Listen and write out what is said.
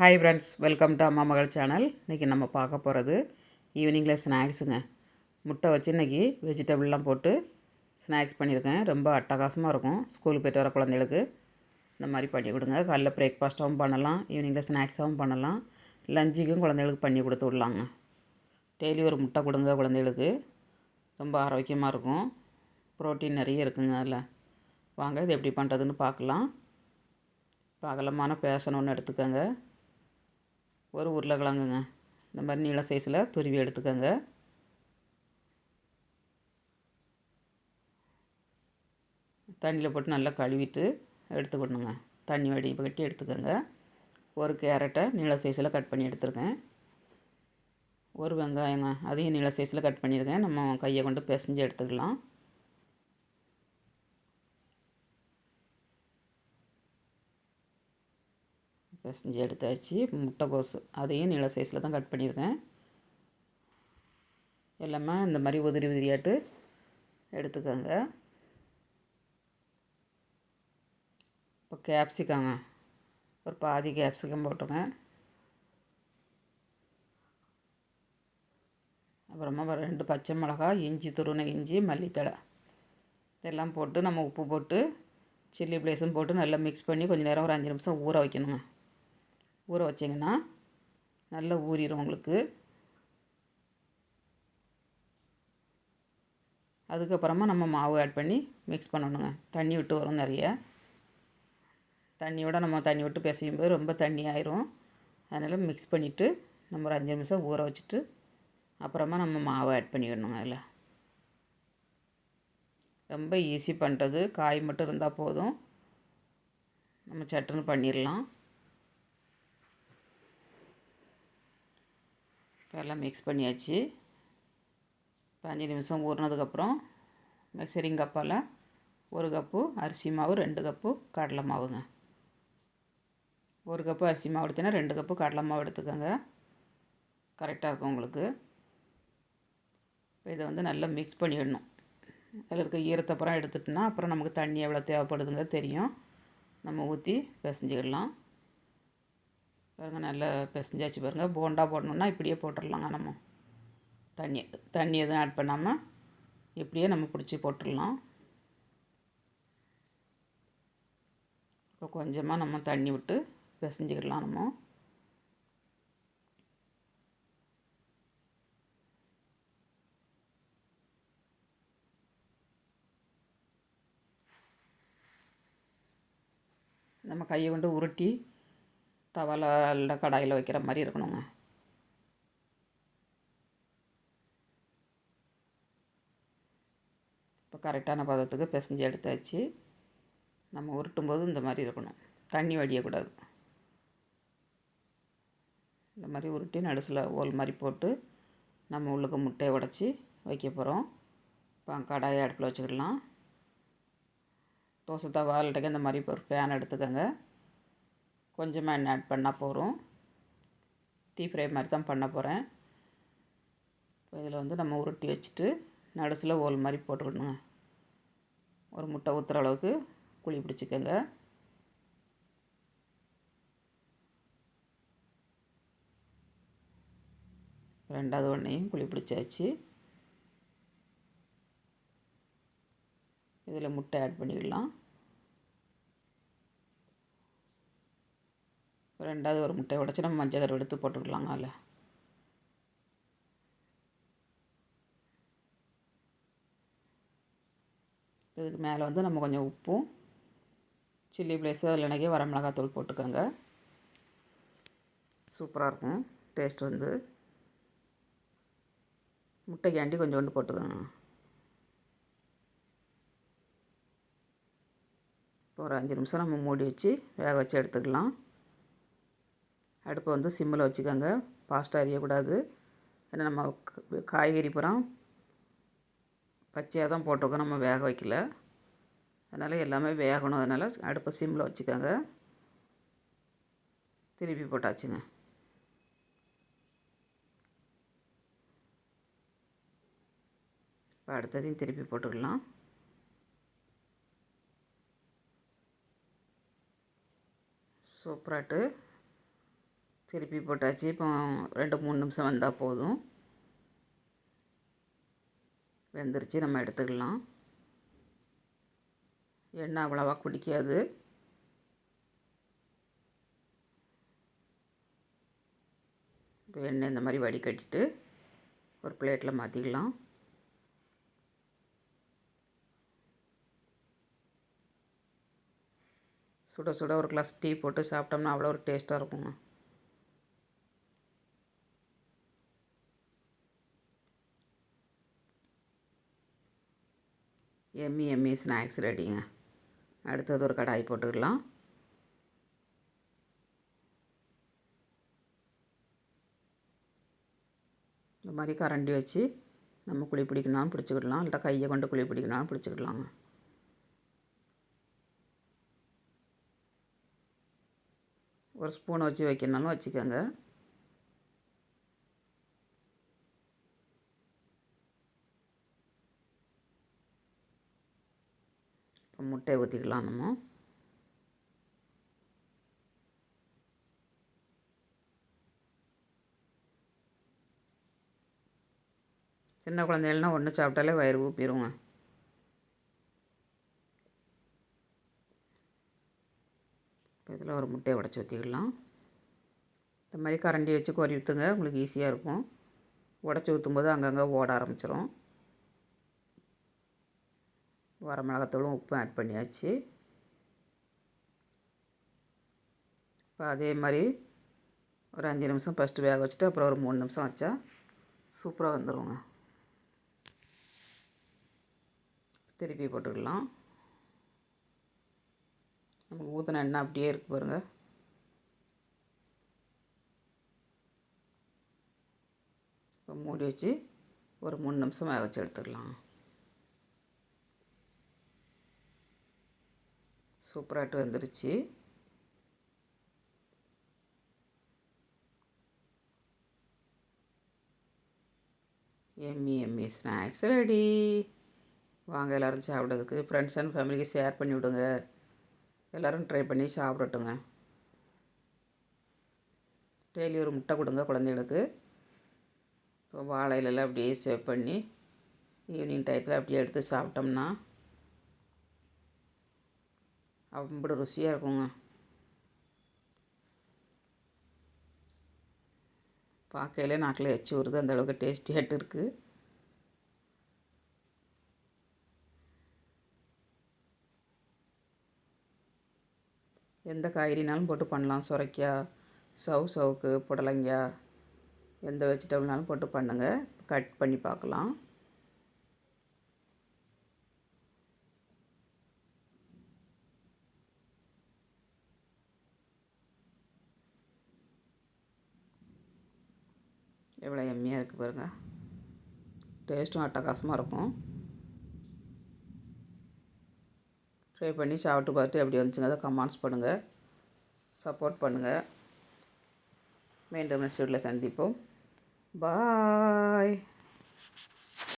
Hi friends welcome to அம்மா மகள் channel இன்றைக்கி நம்ம பார்க்க போகிறது ஈவினிங்கில் ஸ்நாக்ஸுங்க முட்டை வச்சு இன்றைக்கி வெஜிடபிள்லாம் போட்டு ஸ்நாக்ஸ் பண்ணியிருக்கேன். ரொம்ப அட்டகாசமாக இருக்கும். ஸ்கூலுக்கு போய்ட்டு வர குழந்தைகளுக்கு இந்த மாதிரி பண்ணி கொடுங்க. காலைல பிரேக்ஃபாஸ்ட்டாகவும் பண்ணலாம் ஈவினிங்கில் ஸ்நாக்ஸாகவும் பண்ணலாம். லஞ்சுக்கும் குழந்தைகளுக்கு பண்ணி கொடுத்து விட்லாங்க. டெய்லி ஒரு முட்டை கொடுங்க குழந்தைகளுக்கு. ரொம்ப ஆரோக்கியமாக இருக்கும். ப்ரோட்டீன் நிறைய இருக்குங்க அதில். வாங்க இது எப்படி பண்ணுறதுன்னு பார்க்கலாம். இப்போ அகலமான ஒன்று எடுத்துக்கோங்க. ஒரு உருளைக்கிழங்குங்க. இந்த மாதிரி நீள சைஸில் துருவி எடுத்துக்கோங்க. தண்ணியில் போட்டு நல்லா கழுவிட்டு எடுத்துக்கணுங்க. தண்ணி வடி கட்டி எடுத்துக்கோங்க. ஒரு கேரட்டை நீள சைஸில் கட் பண்ணி எடுத்துருக்கேன். ஒரு வெங்காயங்க அதையும் நீள சைஸில் கட் பண்ணியிருக்கேன் நம்ம கையை கொண்டு பிசைஞ்சு எடுத்துக்கலாம். பிசைஞ்சு எடுத்தாச்சு. முட்டைக்கோசு அதையும் நீள சைஸில் தான் கட் பண்ணியிருக்கேன். எல்லாமே இந்த மாதிரி உதிரி உதிரியாட்டு எடுத்துக்கோங்க. இப்போ கேப்சிக்காங்க ஒரு பாதி கேப்சிகம் போட்டுங்க அப்புறமா ரெண்டு பச்சை மிளகாய் இஞ்சி துருணை இஞ்சி மல்லித்தழை. இதெல்லாம் போட்டு நம்ம உப்பு போட்டு சில்லி ப்ளேஸும் போட்டு நல்லா மிக்ஸ் பண்ணி கொஞ்சம் நேரம் ஒரு அஞ்சு நிமிஷம் ஊற வைக்கணுங்க. ஊற வச்சிங்கன்னா நல்லா ஊறிடும் உங்களுக்கு. அதுக்கப்புறமா நம்ம மாவு ஆட் பண்ணி மிக்ஸ் பண்ணணுங்க. தண்ணி விட்டு வரும் நிறைய. தண்ணியோட நம்ம தண்ணி விட்டு பிசையும் போது ரொம்ப தண்ணி ஆயிரும். அதனால் மிக்ஸ் பண்ணிவிட்டு நம்ம ஒரு அஞ்சு நிமிஷம் ஊற வச்சுட்டு அப்புறமா நம்ம மாவை ஆட் பண்ணிடணுங்க அதில். ரொம்ப ஈஸி பண்ணுறது காய் மட்டும் இருந்தால் போதும். நம்ம சட்டுன்னு பண்ணிடலாம். இப்போ எல்லாம் மிக்ஸ் பண்ணியாச்சு. அஞ்சு நிமிஷம் ஊறினதுக்கப்புறம் மெசரிங் கப்பால் ஒரு கப்பு அரிசி மாவு ரெண்டு கப்பு கடலை மாவுங்க. ஒரு கப்பு அரிசி மாவு எடுத்தீங்கன்னா ரெண்டு கப்பு கடலை மாவு எடுத்துக்கோங்க. கரெக்டாக இருக்கும் உங்களுக்கு. இப்போ இதை வந்து நல்லா மிக்ஸ் பண்ணிடணும். அதில் இருக்க ஈரத்தப்புறம் எடுத்துட்டோன்னா அப்புறம் நமக்கு தண்ணி எவ்வளோ தேவைப்படுதுங்க தெரியும். நம்ம ஊற்றி பிசைஞ்சிக்கிடலாம் பாருங்கள் நல்லா பிசைஞ்சாச்சு பாருங்கள் போண்டா போடணுன்னா இப்படியே போட்டுடலாங்க நம்ம. தண்ணி தண்ணி எதுவும் ஆட் பண்ணாமல் இப்படியே நம்ம பிடிச்சி போட்டுடலாம். இப்போ கொஞ்சமாக நம்ம தண்ணி விட்டு பிசைஞ்சிக்கிடலாம் நம்ம. நம்ம கையை கொண்டு உருட்டி தவலை கடாயில் வைக்கிற மாதிரி இருக்கணுங்க. இப்போ கரெக்டான பதத்துக்கு பிசைஞ்சு எடுத்தாச்சு நம்ம உருட்டும்போது இந்த மாதிரி இருக்கணும். தண்ணி வடியக்கூடாது. இந்த மாதிரி உருட்டி நடுசில் ஓல் மாதிரி போட்டு நம்ம உள்ளுக்கு முட்டையை உடச்சி வைக்க போகிறோம். இப்போ கடாயை அடுப்பில் வச்சுக்கிடலாம். தோசை தவா இல்லாட்டிக்கு இந்த மாதிரி ஒரு ஃபேன் எடுத்துக்கோங்க. கொஞ்சமாக எண்ணெய் ஆட் பண்ணால் போகிறோம் டீ ஃப்ரை மாதிரி தான் பண்ண போகிறேன் இப்போ இதில் வந்து நம்ம உருட்டி வச்சுட்டு நடுசில் ஓல் மாதிரி போட்டுக்கணுங்க. ஒரு முட்டை ஊற்றுற அளவுக்கு குழி பிடிச்சிக்கோங்க. ரெண்டாவது ஒன்றையும் குழி பிடிச்சாச்சு. இதில் முட்டை ஆட் பண்ணிடலாம். ரெண்டாவது ஒரு முட்டையை உடச்சி நம்ம மஞ்சள் கரு எடுத்து போட்டுக்கலாங்க அதில். இதுக்கு மேலே வந்து நம்ம கொஞ்சம் உப்பும் சில்லி ப்ளேஸு அதில் எனக்கு வரமிளகாத்தூள் போட்டுக்கோங்க. சூப்பராக இருக்கும் டேஸ்ட் வந்து. முட்டைக்காண்டி கொஞ்சோண்டு போட்டுக்கோங்க. இப்போ ஒரு அஞ்சு நிமிஷம் நம்ம மூடி வச்சு வேக வச்சு எடுத்துக்கலாம். அடுப்பை வந்து சிம்மில் வச்சுக்கோங்க. ஃபாஸ்ட்டாக எரியக்கூடாது. ஏன்னா நம்ம காய்கறி புறம் பச்சையாக தான் போட்டிருக்கோம். நம்ம வேக வைக்கல. அதனால் எல்லாமே வேகணும். அதனால் அடுப்பை சிம்மில் வச்சுக்கோங்க. திருப்பி போட்டாச்சுங்க. இப்போ அடுத்ததையும் திருப்பி போட்டுக்கலாம். சூப்பராட்டு. திருப்பி போட்டாச்சு. இப்போ ரெண்டு மூணு நிமிஷம் வந்தால் போதும். வெந்துருச்சு. நம்ம எடுத்துக்கலாம். எண்ணெய் அவ்வளோவா குடிக்காது. இப்போ எண்ணெய் இந்த மாதிரி வடிகட்டிட்டு ஒரு பிளேட்டில் மாற்றிக்கலாம் சுட சுட ஒரு கிளாஸ் டீ போட்டு சாப்பிட்டோம்னா அவ்வளோ ஒரு டேஸ்ட்டாக இருக்குங்க. எம்மி எம்மி ஸ்நாக்ஸ் ரெடிங்க. அடுத்தது ஒரு கடாய் போட்டுக்கலாம். இந்த மாதிரி கரண்டி வச்சு நம்ம குழி பிடிக்கணும்னாலும் பிடிச்சிக்கிடலாம். இல்லை கையை கொண்டு குழி பிடிக்கணும்னாலும் பிடிச்சிக்கிடலாங்க. ஒரு ஸ்பூன் வச்சு வைக்கணுனாலும் வச்சுக்கோங்க. முட்டை முட்டையை ஊற்றிக்கலாம் நம்ம. சின்ன குழந்தைகள்னால் ஒன்று சாப்பிட்டாலே வயிறு ஊப்பிடுங்க இப்போ இதில் ஒரு முட்டையை உடச்சி ஊற்றிக்கலாம் இந்த மாதிரி கரண்டி வச்சு கொறி ஊற்றுங்க உங்களுக்கு ஈஸியாக இருக்கும். உடச்சி ஊற்றும்போது அங்கங்கே ஓட ஆரம்பிச்சிடும் வர மிளகாத்தூளும் உப்பும் ஆட் பண்ணியாச்சு. இப்போ அதே மாதிரி ஒரு அஞ்சு நிமிஷம் ஃபஸ்ட்டு வேக வச்சுட்டு அப்புறம் ஒரு மூணு நிமிஷம் வச்சா சூப்பராக வந்துடுவோங்க திருப்பி போட்டுக்கலாம். நமக்கு ஊற்றின எண்ணெய் அப்படியே இருக்குது பாருங்கள் இப்போ மூடி வச்சு ஒரு மூணு நிமிஷம் வேக வச்சு எடுத்துக்கலாம். சூப்பராகிட்டு வந்துருச்சு. Yummy yummy snacks ready. வாங்க எல்லோரும் சாப்பிட்றதுக்கு. ஃப்ரெண்ட்ஸ் அண்ட் ஃபேமிலிக்கு ஷேர் பண்ணி விடுங்க. எல்லோரும் ட்ரை பண்ணி சாப்பிடட்டுங்க. டெய்லி ஒரு முட்டை கொடுங்க குழந்தைகளுக்கு. இப்போ வாழையிலலாம் அப்படியே சேவ் பண்ணி ஈவினிங் டயத்தில் அப்படியே எடுத்து சாப்பிட்டோம்னா அப்படி ருசியாக இருக்குங்க. பார்க்கையிலே நாக்கில் எச்சு வருது அந்தளவுக்கு டேஸ்டியாகிட்டு இருக்குது எந்த காய்கறினாலும் போட்டு பண்ணலாம். சுரைக்காய் சவு சவுக்கு புடலங்காய் எந்த வெஜிடபிள்னாலும் போட்டு பண்ணுங்கள் கட் பண்ணி பார்க்கலாம். எவ்வளோ எம்மியாக இருக்குது பாருங்கள் டேஸ்ட்டும் அட்டகாசமாக இருக்கும். ட்ரை பண்ணி சாப்பிட்டு பார்த்துட்டு எப்படி வந்துச்சுங்க அதை கமெண்ட்ஸ் பண்ணுங்கள் சப்போர்ட் பண்ணுங்கள் மீண்டும் நெக்ஸ்ட் வீட்டில் சந்திப்போம். பாய்